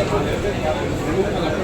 すいません。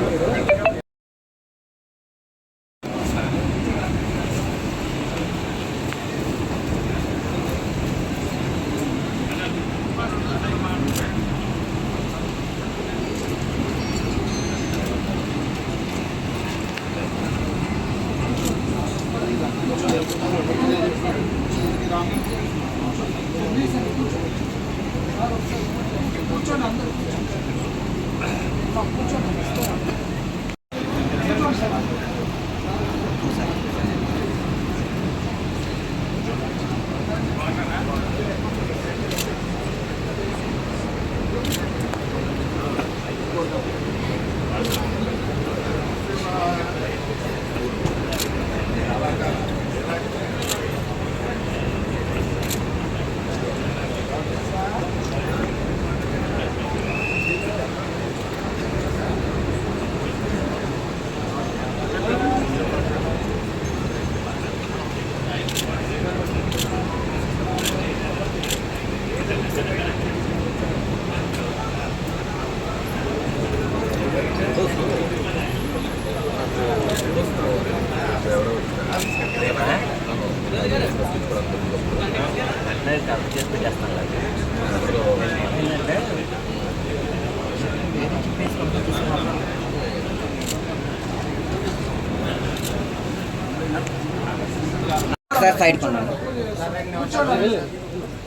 sir side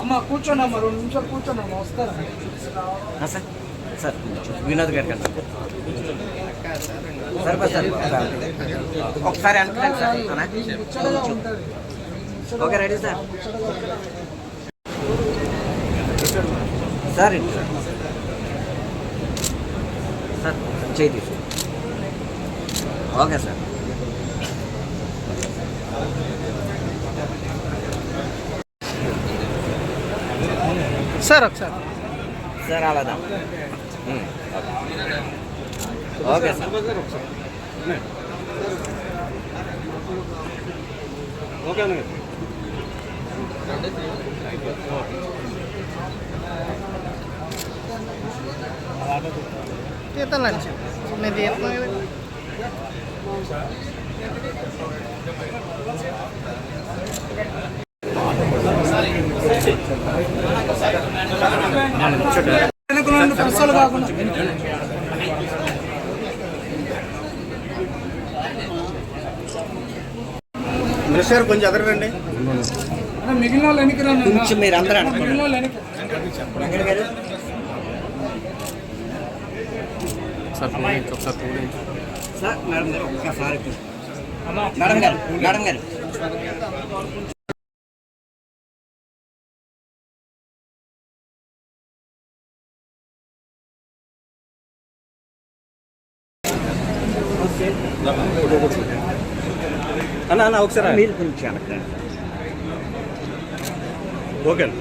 అమ్మ కూర్చోండి అమ్మ రెండు నిమిషాలు వస్తారా? సార్. సార్ వినోద్ గారికి అండి సార్ సార్. ఒకసారి అనుకోండి sir. Okay ready sir. Sir sir. Sir చేయి ఓకే సార్. సార్ ఒకసారి. సార్ అలాదా ఉమ్, ఓకే. సార్. తీర్థం లంచ్. నేను తీర్థం కదా పుస్తలు కాకుండా. సార్ కొంచెం ఎదరండి మిగిలిన వాళ్ళు వెనక్కి రండి. కొంచెం మీరు అందరూ అనుకోండి. మిగిలిన వాళ్ళు వెనక్కి. సార్ మేడం గారు ఒక్కసారి మేడం గారు మేడం గారు. అన్న అన్న ఒకసారి మీరు కొంచెం. ఓకే అండి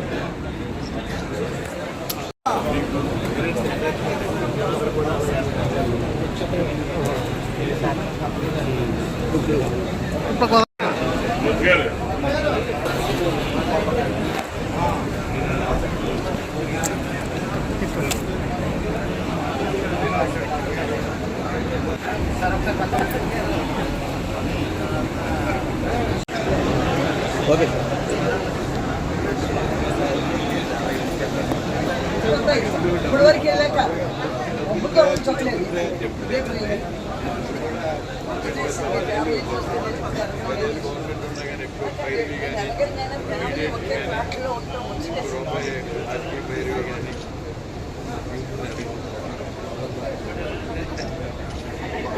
ఓకే ఇప్పుడు వరకు వెళ్ళాక ఒప్పుతో ఉంచలేదు ఫ్యామిలీ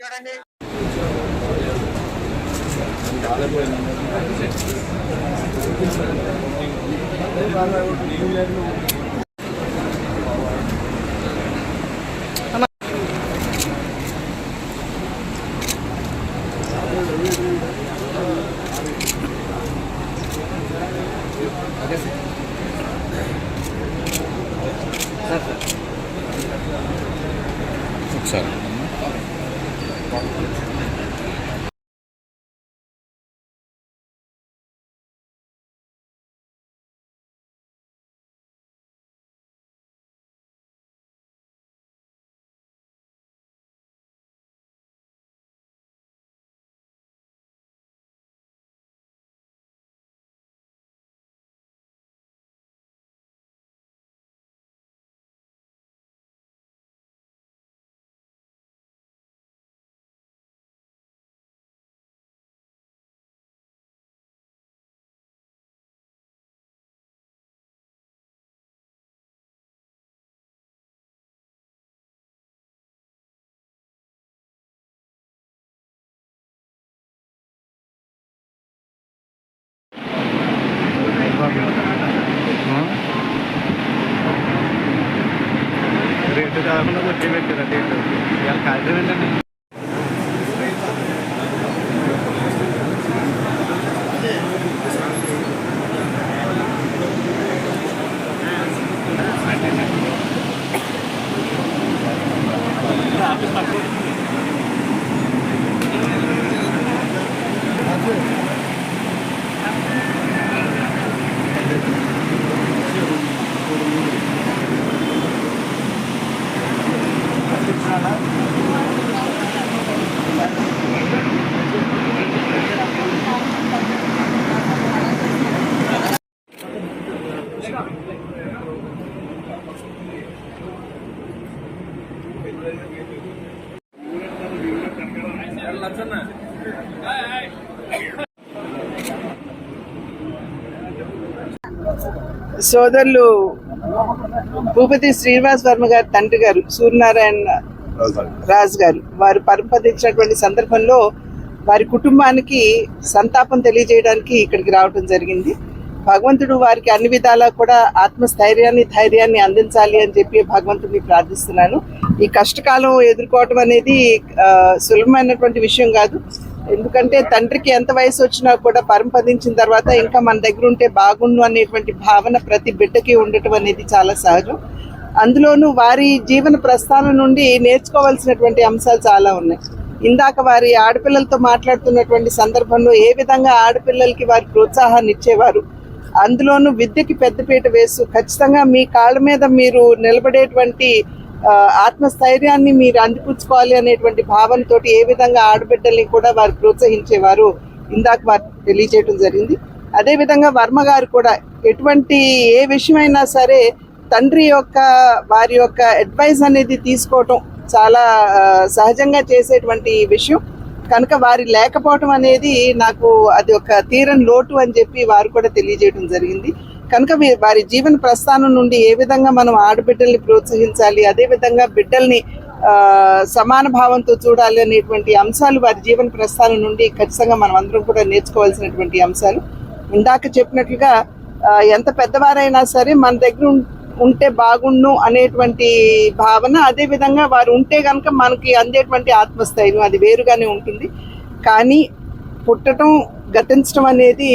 చూడండి ఒకసారి సోదరులు భూపతి శ్రీనివాస్ వర్మ గారి తండ్రి గారు సూర్యనారాయణ రాజు గారు వారు పరంపదించినటువంటి సందర్భంలో వారి కుటుంబానికి సంతాపం తెలియజేయడానికి ఇక్కడికి రావడం జరిగింది. భగవంతుడు వారికి అన్ని విధాలా కూడా ఆత్మస్థైర్యాన్ని ధైర్యాన్ని అందించాలి అని చెప్పి భగవంతుడిని ప్రార్థిస్తున్నాను. ఈ కష్టకాలం ఎదుర్కోవటం అనేది సులభమైనటువంటి విషయం కాదు. ఎందుకంటే తండ్రికి ఎంత వయసు వచ్చినా కూడా పరంపదించిన తర్వాత ఇంకా మన దగ్గర ఉంటే బాగుండు అనేటువంటి భావన ప్రతి బిడ్డకి ఉండటం అనేది చాలా సహజం. అందులోనూ వారి జీవన ప్రస్థానం నుండి నేర్చుకోవాల్సినటువంటి అంశాలు చాలా ఉన్నాయి. ఇందాక వారి ఆడపిల్లలతో మాట్లాడుతున్నటువంటి సందర్భంలో ఏ విధంగా ఆడపిల్లలకి వారి ప్రోత్సాహాన్ని ఇచ్చేవారు? అందులోనూ విద్యకి పెద్దపీట వేస్తూ ఖచ్చితంగా మీ కాళ్ళ మీద మీరు నిలబడేటువంటి ఆత్మస్థైర్యాన్ని మీరు అందిపుచ్చుకోవాలి అనేటువంటి భావనతోటి ఏ విధంగా ఆడబిడ్డల్ని కూడా వారు ప్రోత్సహించేవారు ఇందాక వారు తెలియజేయడం జరిగింది. అదే విధంగా వర్మ గారు కూడా ఎటువంటి ఏ విషయమైనా సరే తండ్రి యొక్క వారి యొక్క అడ్వైస్ అనేది తీసుకోవటం చాలా సహజంగా చేసేటువంటి విషయం. కనుక వారి లేకపోవటం అనేది నాకు అది ఒక తీరని లోటు అని చెప్పి వారు కూడా తెలియజేయడం జరిగింది. కనుక వారి జీవన ప్రస్థానం నుండి ఏ విధంగా మనం ఆడబిడ్డల్ని ప్రోత్సహించాలి అదే విధంగా బిడ్డల్ని సమాన భావంతో చూడాలి అనేటువంటి అంశాలు వారి జీవన ప్రస్థానం నుండి ఖచ్చితంగా మనం అందరం కూడా నేర్చుకోవాల్సినటువంటి అంశాలు. ఇందాక చెప్పినట్లుగా ఎంత పెద్దవారైనా సరే మన దగ్గర ఉం- ఉంటే బాగుండు అనేటువంటి భావన అదే విధంగా వారు ఉంటే కనుక మనకి అందేటువంటి ఆత్మస్థైర్యం అది వేరుగానే ఉంటుంది. కానీ పుట్టడం గతించడం అనేది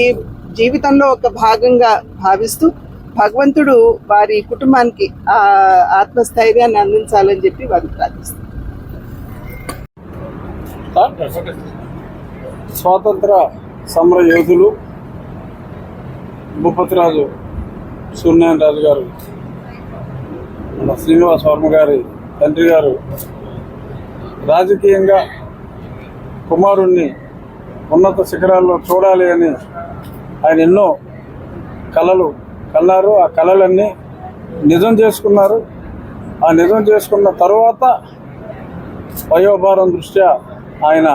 జీవితంలో ఒక భాగంగా భావిస్తూ భగవంతుడు వారి కుటుంబానికి ఆ ఆత్మస్థైర్యాన్ని అందించాలని చెప్పి వారు ప్రార్థిస్తారు స్వాతంత్ర సమర యోధులు భూపతిరాజు సూర్యనారాయణ రాజు గారు మన శ్రీనివాస్ వర్మ గారి తండ్రి గారు రాజకీయంగా కుమారుణ్ణి ఉన్నత శిఖరాల్లో చూడాలి అని ఆయన ఎన్నో కళలు కన్నారు. ఆ కళలన్నీ నిజం చేసుకున్నారు. ఆ నిజం చేసుకున్న తర్వాత వయోభారం దృష్ట్యా ఆయన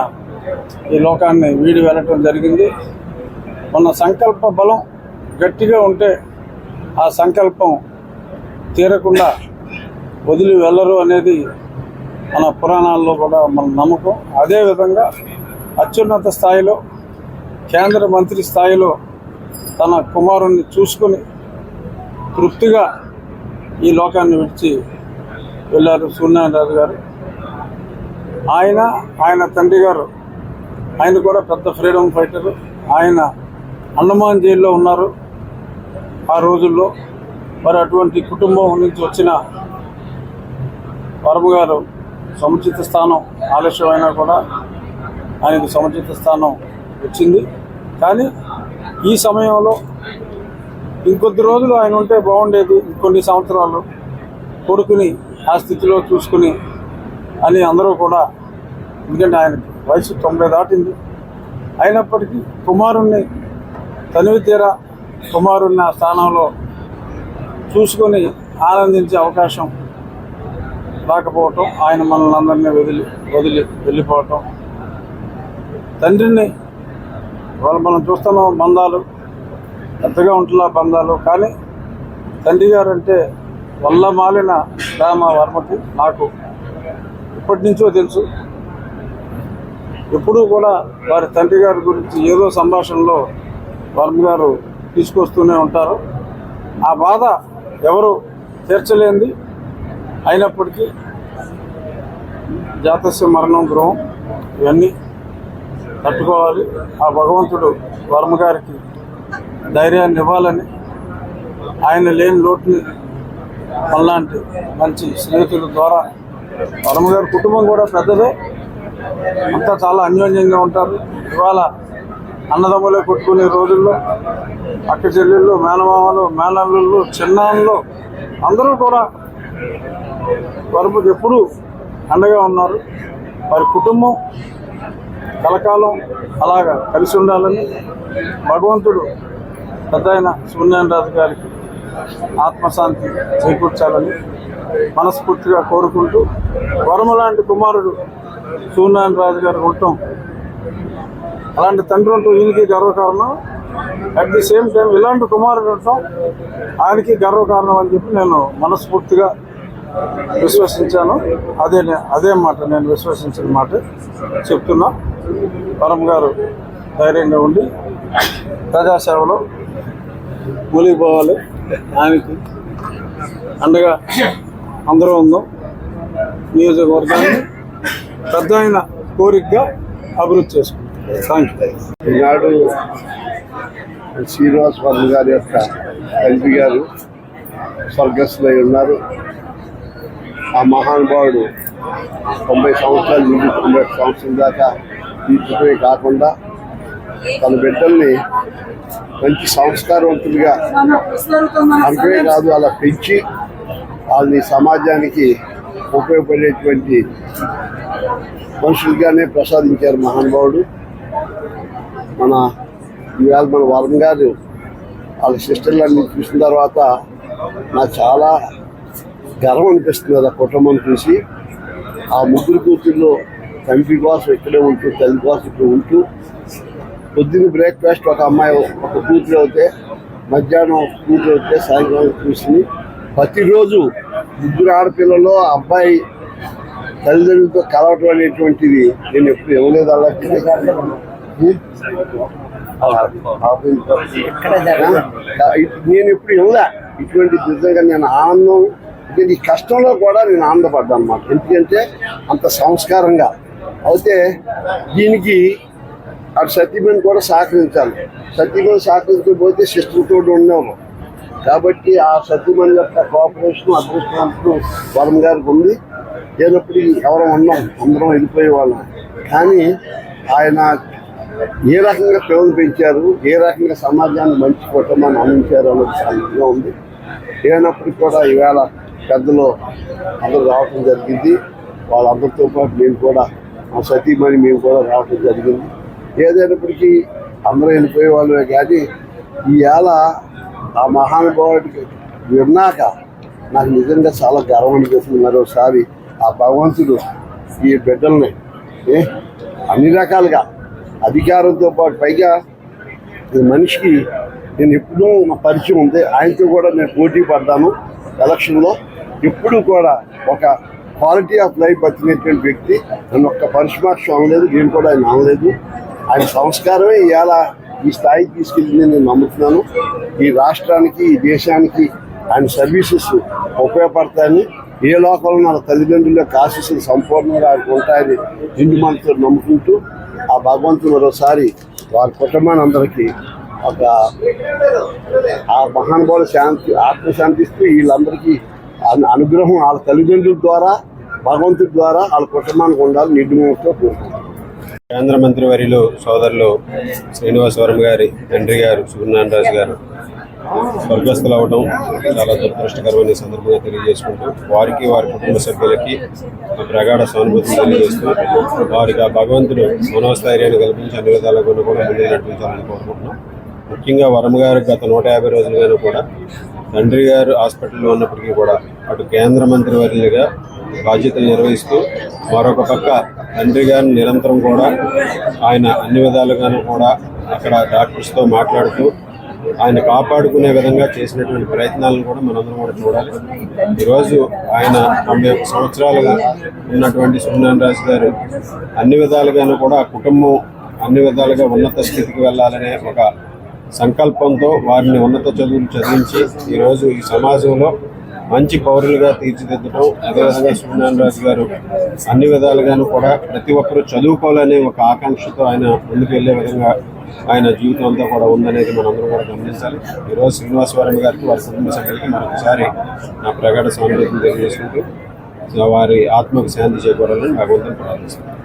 ఈ లోకాన్ని వీడి వెళ్ళటం జరిగింది. మన సంకల్ప బలం గట్టిగా ఉంటే ఆ సంకల్పం తీరకుండా వదిలి వెళ్ళరు అనేది మన పురాణాల్లో కూడా మన నమ్మకం. అదేవిధంగా అత్యున్నత స్థాయిలో కేంద్ర మంత్రి స్థాయిలో తన కుమారుణ్ణి చూసుకుని తృప్తిగా ఈ లోకాన్ని విడిచి వెళ్ళారు సూర్యనారాయణ గారు. ఆయన ఆయన తండ్రి గారు ఆయన కూడా పెద్ద ఫ్రీడమ్ ఫైటరు. ఆయన అండమాన్ జైల్లో ఉన్నారు ఆ రోజుల్లో. మరి అటువంటి కుటుంబం నుంచి వచ్చిన వర్మ గారు సముచిత స్థానం ఆలస్యమైనా కూడా ఆయనకు సముచిత స్థానం వచ్చింది. కానీ ఈ సమయంలో ఇంకొద్ది రోజులు ఆయన ఉంటే బాగుండేది. ఇంకొన్ని సంవత్సరాలు కొడుకుని ఆ స్థితిలో చూసుకుని అని అందరూ కూడా ఎందుకంటే ఆయన వయసు తొంభై దాటింది. అయినప్పటికీ కుమారుణ్ణి తనివి తీరా కుమారుణ్ణి ఆ స్థానంలో చూసుకొని ఆనందించే అవకాశం రాకపోవటం ఆయన మనల్ని అందరినీ వదిలి వదిలి వెళ్ళిపోవటం. తండ్రిని వాళ్ళు మనం చూస్తున్నాం బంధాలు పెద్దగా ఉంటున్న బంధాలు కానీ తండ్రి గారు అంటే వల్ల మాలిన రామ వర్మకి నాకు ఇప్పటి నుంచో తెలుసు. ఎప్పుడూ కూడా వారి తండ్రి గారి గురించి ఏదో సంభాషణలో వర్మ గారు తీసుకొస్తూనే ఉంటారు. ఆ బాధ ఎవరు తీర్చలేంది అయినప్పటికీ జాతస్య మరణం గృహం ఇవన్నీ తట్టుకోవాలి. ఆ భగవంతుడు వర్మగారికి ధైర్యాన్ని ఇవ్వాలని ఆయన లేని లోటుని మనలాంటి మంచి స్నేహితుల ద్వారా వర్మగారి కుటుంబం కూడా పెద్దదే. అంతా చాలా అన్యోన్యంగా ఉంటారు. ఇవాళ అన్నదమ్ములే కొట్టుకునే రోజుల్లో అక్క చెల్లెళ్ళు మేనమామలు మేనల్లు చిన్నాళ్ళు అందరూ కూడా వరపుకి ఎప్పుడూ అండగా ఉన్నారు. వారి కుటుంబం కలకాలం అలాగా కలిసి ఉండాలని భగవంతుడు పెద్ద ఆయన సూర్యనారాయణ రాజు గారికి ఆత్మశాంతి చేకూర్చాలని మనస్ఫూర్తిగా కోరుకుంటూ వరమ లాంటి కుమారుడు సూర్యనారాయణ రాజు గారు ఉండటం అలాంటి తండ్రి ఉంటూ ఈయనకి గర్వకారణం. అట్ ది సేమ్ టైం ఇలాంటి కుమారుడు ఉండటం ఆయనకి గర్వకారణం అని చెప్పి నేను మనస్ఫూర్తిగా విశ్వసించాను. అదే నే- అదే మాట నేను విశ్వసించిన మాట చెప్తున్నా. పరం గారు ధైర్యంగా ఉండి ప్రజాసేవలో మునిగిపోవాలి. ఆయనకి అండగా అందరూ ఉందాం. నియోజకవర్గాన్ని పెద్ద అయిన కోరికగా అభివృద్ధి చేసుకుంటాం. థ్యాంక్ యూ ఈనాడు శ్రీనివాస్ వర్మ గారి యొక్క ఎంపీ గారు స్వర్గస్థులై ఉన్నారు. ఆ మహానుభావుడు తొంభై సంవత్సరాలు నుండి తొంభై సంవత్సరాల సంవత్సరం దాకా తీర్చుకునే కాకుండా తన బిడ్డల్ని మంచి సంస్కారవంతులుగా అంతే కాదు అలా పెంచి వాళ్ళని సమాజానికి ఉపయోగపడేటువంటి మనుషులుగానే ప్రసాదించారు మహానుభావుడు మన ఈవేళ మన వరం గారు వాళ్ళ సిస్టర్లన్నీ చూసిన తర్వాత నాకు చాలా గర్వం అనిపిస్తుంది ఆ కుటుంబం చూసి. ఆ ముగ్గురు కూతుర్లో తండ్రి కోసం ఇక్కడే ఉంటూ తల్లి కోసం ఇక్కడ ఉంటూ. పొద్దున్న బ్రేక్ఫాస్ట్ ఒక అమ్మాయి ఒక కూతురు అవుతే మధ్యాహ్నం కూతురు అవుతే సాయంకాలం చూసి ప్రతిరోజు ముగ్గురు ఆడపిల్లలో అబ్బాయి తల్లిదండ్రులతో కలవటం అనేటువంటిది నేను ఎప్పుడు ఇవ్వలేదు అలాంటి నేను ఎప్పుడు ఇవ్వలే. ఇటువంటి నిజంగా నేను ఆనందం నేను ఈ కష్టంలో కూడా నేను ఆనందపడ్డాను అన్నమాట. ఎందుకంటే అంత సంస్కారంగా. అయితే దీనికి అటు సత్యమని కూడా సహకరించాలి. సత్యమని సహకరించకపోతే సిస్టర్తో ఉన్నాము కాబట్టి ఆ సత్యమని యొక్క కోఆపరేషన్ అదృష్టవంతుడు వరం గారికి ఉంది. లేనప్పటికీ ఎవరం ఉన్నాం అందరం వెళ్ళిపోయే వాళ్ళం. కానీ ఆయన ఏ రకంగా పిల్లలు పెంచారు ఏ రకంగా సమాజాన్ని మంచి కుటుంబాన్ని అందించారు అన్నది చాలా ఉంది. లేనప్పటికీ కూడా ఈవేళ పెద్దలు అందరూ రావటం జరిగింది. వాళ్ళందరితో పాటు మేము కూడా మా సతీమణి మేము కూడా రావటం జరిగింది. ఏదైనప్పటికీ అందరూ వెళ్ళిపోయే వాళ్ళమే కానీ ఈవేళ ఆ మహానుభావుడికి విన్నాక నాకు నిజంగా చాలా గర్వం అనిపిస్తుంది. మరోసారి ఆ భగవంతుడు ఈ బిడ్డల్ని ఏ, అన్ని రకాలుగా అధికారంతో పాటు పైగా ఈ మనిషికి నేను ఎప్పుడూ నా పరిచయం ఉంది. ఆయనతో కూడా నేను పోటీ పడ్డాను ఎలక్షన్లో. ఎప్పుడు కూడా ఒక క్వాలిటీ ఆఫ్ లైఫ్ బతికినటువంటి వ్యక్తి నన్ను ఒక్క పరిశుభాక్ష అనలేదు నేను కూడా ఆయన అనలేదు ఆయన సంస్కారమే ఇవాళ ఈ స్థాయికి తీసుకెళ్ళింది నేను నమ్ముతున్నాను. ఈ రాష్ట్రానికి ఈ దేశానికి ఆయన సర్వీసెస్ ఉపయోగపడతాయని ఏ లోకంలో నా తల్లిదండ్రుల యొక్క ఆశీస్సులు సంపూర్ణంగా ఆయనకు ఉంటాయని నిండు మనతో నమ్ముకుంటూ ఆ భగవంతుడు మరోసారి వారి కుటుంబాన్ని అందరికీ ఒక ఆ మహానుభావుల శాంతి ఆత్మశాంతిస్తూ వీళ్ళందరికీ అనుగ్రహం వాళ్ళ తల్లిదండ్రుల ద్వారా భగవంతుడి ద్వారా వాళ్ళ కుటుంబానికి ఉండాలి నిండు మనసుతో కేంద్ర మంత్రి వర్యులు సోదరులు శ్రీనివాసవరం గారి తండ్రి గారు సుబ్రహ్మణ్యరాజు గారు స్వర్గస్థులు అవడం చాలా దురదృష్టకరమైన సందర్భంగా తెలియజేసుకుంటూ వారికి వారి కుటుంబ సభ్యులకి ప్రగాఢ సానుభూతిని తెలియజేస్తూ వారికి ఆ భగవంతుడు మనోస్థైర్యాన్ని కల్పించి అన్ని విధాలుగా కూడా ముందు నడిపించాలని కోరుకుంటున్నాం. ముఖ్యంగా వరం గారు గత నూట యాభై రోజులుగాను కూడా తండ్రి గారు హాస్పిటల్లో ఉన్నప్పటికీ కూడా అటు కేంద్ర మంత్రి వర్యులుగా బాధ్యతలు నిర్వహిస్తూ మరొక పక్క తండ్రి గారిని నిరంతరం కూడా ఆయన అన్ని విధాలుగాను కూడా అక్కడ డాక్టర్స్తో మాట్లాడుతూ ఆయన కాపాడుకునే విధంగా చేసినటువంటి ప్రయత్నాలను కూడా మనందరం కూడా చూడాలి. ఈరోజు ఆయన తొంభై ఒక్క సంవత్సరాలుగా ఉన్నటువంటి సూర్యనారాయణ గారు అన్ని విధాలుగాను కూడా కుటుంబం అన్ని విధాలుగా ఉన్నత స్థితికి వెళ్ళాలనే ఒక సంకల్పంతో వారిని ఉన్నత చదువులు చదివించి ఈరోజు ఈ సమాజంలో మంచి పౌరులుగా తీర్చిదిద్దడం అదేవిధంగా సూర్యనారాయణ గారు అన్ని విధాలుగాను కూడా ప్రతి ఒక్కరూ చదువుకోవాలనే ఒక ఆకాంక్షతో ఆయన ముందుకు వెళ్ళే విధంగా ఆయన జీవితం అంతా కూడా ఉందనేది మనందరం కూడా గమనించాలి. ఈరోజు శ్రీనివాసవరం గారికి వారి కుటుంబ సభ్యులకి మరొకసారి నా ప్రగాఢ స్వామి తెలియజేసుకుంటూ వారి ఆత్మకు శాంతి చేకూరాలని భగవంతుని ప్రార్థిస్తున్నాను.